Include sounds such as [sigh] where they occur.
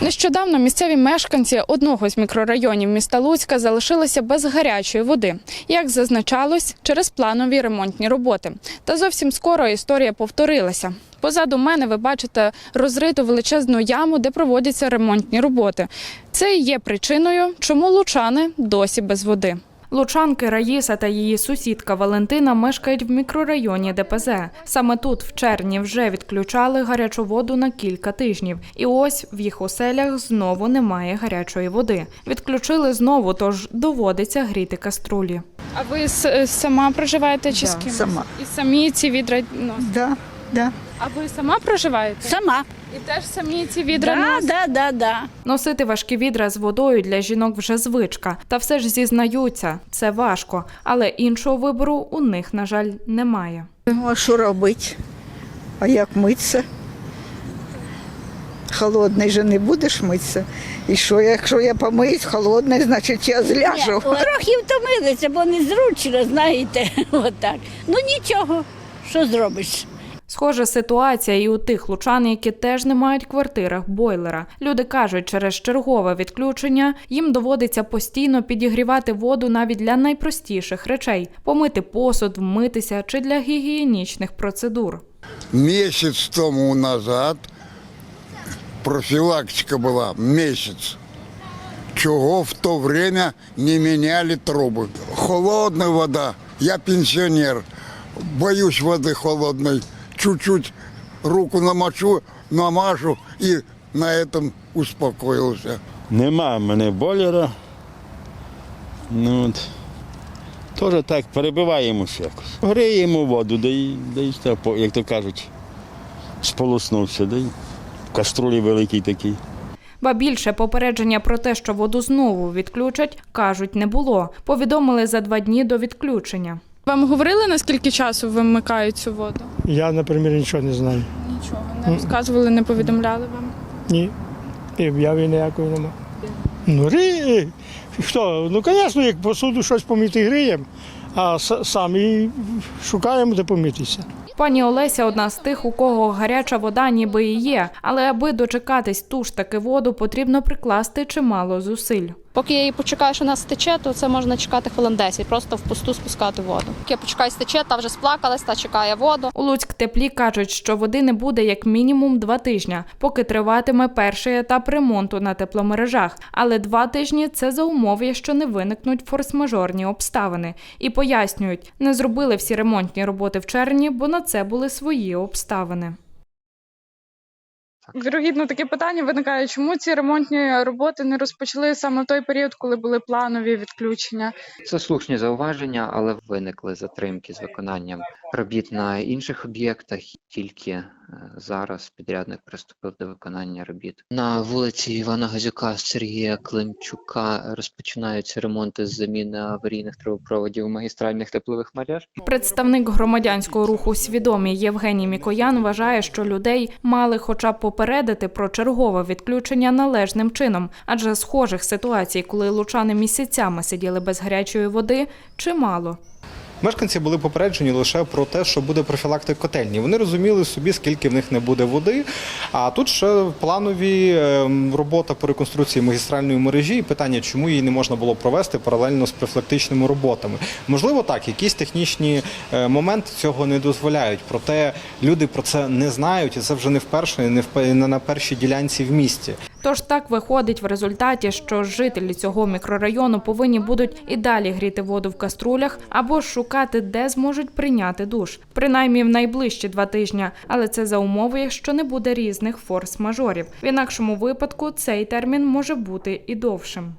Нещодавно місцеві мешканці одного з мікрорайонів міста Луцька залишилися без гарячої води, як зазначалось, через планові ремонтні роботи. Та зовсім скоро історія повторилася. Позаду мене ви бачите розриту величезну яму, де проводяться ремонтні роботи. Це і є причиною, чому лучани досі без води. Лучанки Раїса та її сусідка Валентина мешкають в мікрорайоні ДПЗ. Саме тут в червні вже відключали гарячу воду на кілька тижнів. І ось в їх оселях знову немає гарячої води. Відключили знову, тож доводиться гріти каструлі. А ви сама проживаєте чи з ким? сама. І самі ці відра носите? Да, да. А ви сама проживаєте? Сама. І теж самі ці відра Да, носите? да, да, да. Носити важкі відра з водою для жінок вже звичка. Та все ж зізнаються, це важко. Але іншого вибору у них, на жаль, немає. Ну, а що робити? А як митися? Холодний же не будеш митися. І що, якщо я помиюсь холодний, значить я зляжу. Ні, трохи втомилися, бо незручно, знаєте. [laughs] Отак. Ну нічого, що зробиш? Схожа ситуація і у тих лучан, які теж не мають в квартирах бойлера. Люди кажуть, через чергове відключення їм доводиться постійно підігрівати воду навіть для найпростіших речей помити посуд, вмитися чи для гігієнічних процедур. Месяц тому назад профилактика была, месяц. Чего в то время не меняли трубы. Холодная вода. Я пенсионер. Боюсь воды холодной. Чуть-чуть руку намочу, намажу и на этом успокоился. Нема в мене бойлера. Ну, от. Теж так перебиваємося якось. Гріємо воду, да й, да й як то кажуть, сполоснувся, да й в каструлі великий такий. Ба більше попередження про те, що воду знову відключать, кажуть, не було. Повідомили за два дні до відключення. Вам говорили, наскільки часу вимикають цю воду? Я, наприклад, нічого не знаю. Нічого, не розказували, не повідомляли вам. Ні. І об'яви ніякої нема. Ну, грі... Хто? Ну, звісно, як посуду щось помити гріємо, а самі шукаємо, де помитися. Пані Олеся одна з тих, у кого гаряча вода ніби і є, але аби дочекатись ту ж таки воду, потрібно прикласти чимало зусиль. Поки я її почекаю, що вона стече, то це можна чекати хвилин 10, просто в пусту спускати воду. Я почекаю, стече, та вже сплакалась, та чекає воду. У Луцьк теплі кажуть, що води не буде як мінімум два тижня, поки триватиме перший етап ремонту на тепломережах. Але два тижні це за умови, що не виникнуть форс-мажорні обставини. І пояснюють, не зробили всі ремонтні роботи в червні, бо на це були свої обставини. Вірогідно, таке питання виникає, чому ці ремонтні роботи не розпочали саме в той період, коли були планові відключення? Це слушні зауваження, але виникли затримки з виконанням робіт на інших об'єктах. Тільки е, зараз підрядник приступив до виконання робіт. На вулиці Івана Газюка, Сергія Климчука розпочинаються ремонти з заміни аварійних трубопроводів магістральних теплових мереж. Представник громадянського руху свідомі Євгеній Мікоян вважає, що людей мали хоча б попередити про чергове відключення належним чином, адже схожих ситуацій, коли лучани місяцями сиділи без гарячої води, чимало. Мешканці були попереджені лише про те, що буде профілактика котельні. Вони розуміли собі, скільки в них не буде води. А тут ще планові ем, робота по реконструкції магістральної мережі і питання, чому її не можна було провести паралельно з профілактичними роботами. Можливо, так, якісь технічні е, моменти цього не дозволяють. Проте люди про це не знають, і це вже не вперше, не на першій ділянці в місті. Тож так виходить в результаті, що жителі цього мікрорайону повинні будуть і далі гріти воду в каструлях або шукати, де зможуть прийняти душ, принаймні в найближчі два тижні. Але це за умови, якщо не буде різних форс-мажорів. В інакшому випадку цей термін може бути і довшим.